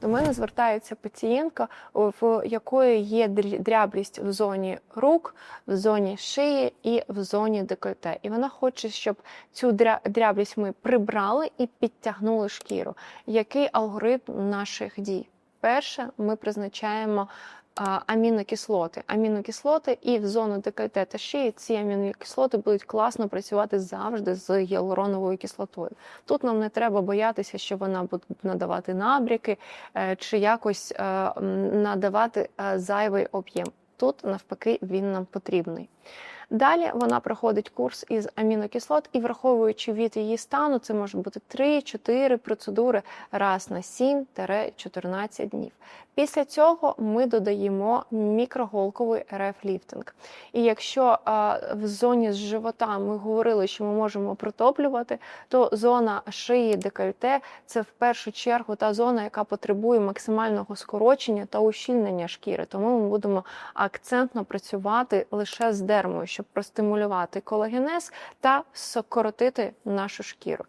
До мене звертається пацієнтка, в якої є дряблість в зоні рук, в зоні шиї і в зоні декольте. І вона хоче, щоб цю дря- дряблість ми прибрали і підтягнули шкіру. Який алгоритм наших дій? Перше, ми призначаємо амінокислоти. Амінокислоти і в зону декольте та шиї ці амінокислоти будуть класно працювати завжди з гіалуроновою кислотою. Тут нам не треба боятися, що вона буде надавати набряки е, чи якось е, надавати е, зайвий об'єм. Тут навпаки він нам потрібний. Далі вона проходить курс із амінокислот, і враховуючи від її стану, це може бути 3-4 процедури раз на 7-14 днів. Після цього ми додаємо мікроголковий РФ-ліфтинг. І якщо в зоні з живота ми говорили, що ми можемо протоплювати, то зона шиї декольте це в першу чергу та зона, яка потребує максимального скорочення та ущільнення шкіри. Тому ми будемо акцентно працювати лише з дермою, щоб простимулювати колагенез та скоротити нашу шкіру.